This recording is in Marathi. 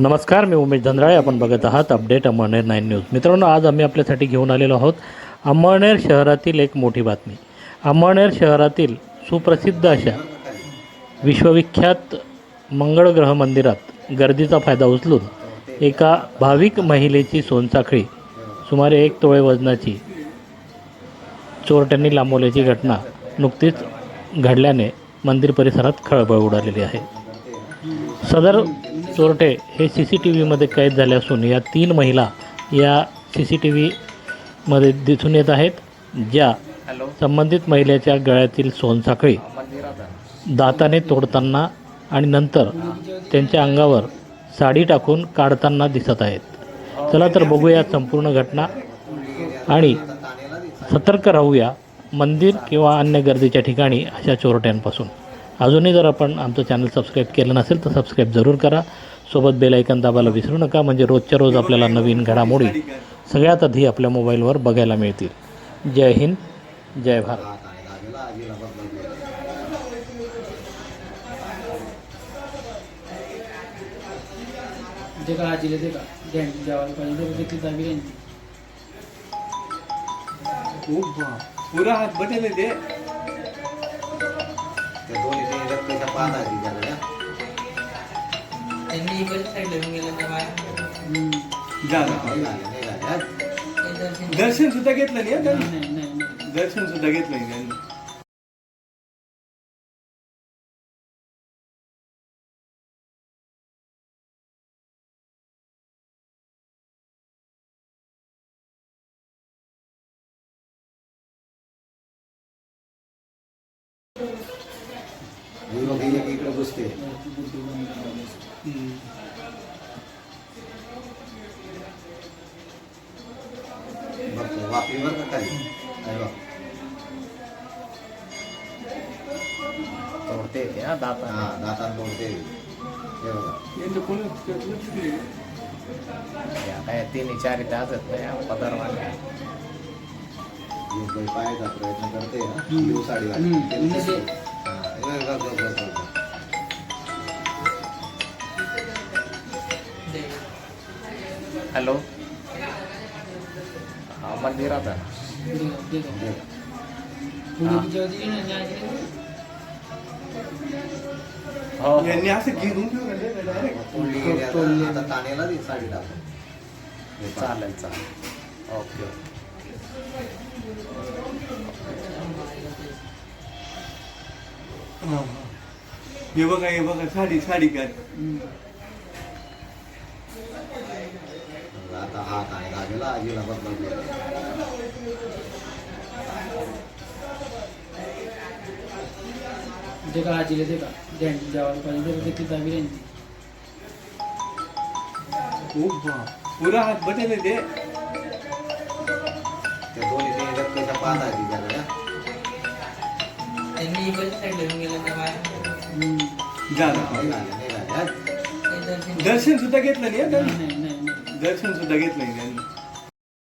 नमस्कार मी उमेश धनराळे. आपण बघत आहात अपडेट अमळनेर नाईन न्यूज. मित्रांनो आज आम्ही आपल्यासाठी घेऊन आलेलो आहोत अमळनेर शहरातील एक मोठी बातमी. अमळनेर शहरातील सुप्रसिद्ध अशा विश्वविख्यात मंगळग्रह मंदिरात गर्दीचा फायदा उचलून एका भाविक महिलेची सोनसाखळी सुमारे एक तोळे वजनाची चोरट्यांनी लांबवल्याची घटना नुकतीच घडल्याने मंदिर परिसरात खळबळ उडालेली आहे. सदर चोरटे हे सी सी टी व्हीमध्ये कैद झाले असून या तीन महिला या सी सी टी व्हीमध्ये दिसून येत आहेत ज्या संबंधित महिलेच्या गळ्यातील सोनसाखळी दाताने तोडताना आणि नंतर त्यांच्या अंगावर साडी टाकून काढताना दिसत आहेत. चला तर बघूया संपूर्ण घटना आणि सतर्क राहूया मंदिर किंवा अन्य गर्दीच्या ठिकाणी अशा चोरट्यांपासून. अजूनही जर आपण आमचं चॅनल सबस्क्राईब केलं नसेल तर सबस्क्राईब जरूर करा. सोबत बेल ऐकन दाबायला विसरू नका. म्हणजे रोजच्या रोज आपल्याला नवीन घडामोडी सगळ्यात आधी आपल्या मोबाईलवर बघायला मिळतील. जय हिंद जय भारत. आजीला जैन जेवायला पाहिजे पुरा हात बटेल ते पाहत आहे तिच्याकडे त्यांनी इकडच्या साईडला घेऊन गेलं त्या. झालं ते दर्शन दर्शन सुद्धा घेतलं नाही हं त्यांनी. नाही नाही नाही दर्शन सुद्धा घेतलं नाही त्यांनी बघ वापरी बरं का खाली? अरे बघ. तोडते ते हा दाता हा दातात तोडते हे बघा. काय तीन चार तासच नाही पदार बाई पाहायचा प्रयत्न करते ना साडी घालून. हॅलो हा जाऊ. हे. हो यांनी असं घेऊन तोडली गेली आता. आता दे साडी टाकून हे. चालेल चालेल ओके. हे बघा हे बघा साडी साडी काय आता लागेला आजीला बघ. ते का आजीला ते का? जेवायला पाहिजे. पुरा हात बटेल ते. दोन्ही पाहत आहे तिच्याकडे त्यांनी इकडच्या साईडला घेऊन गेलं. झालं दर्शन सुद्धा घेतलं नाही. दर्शन सुद्धा घेत नाही.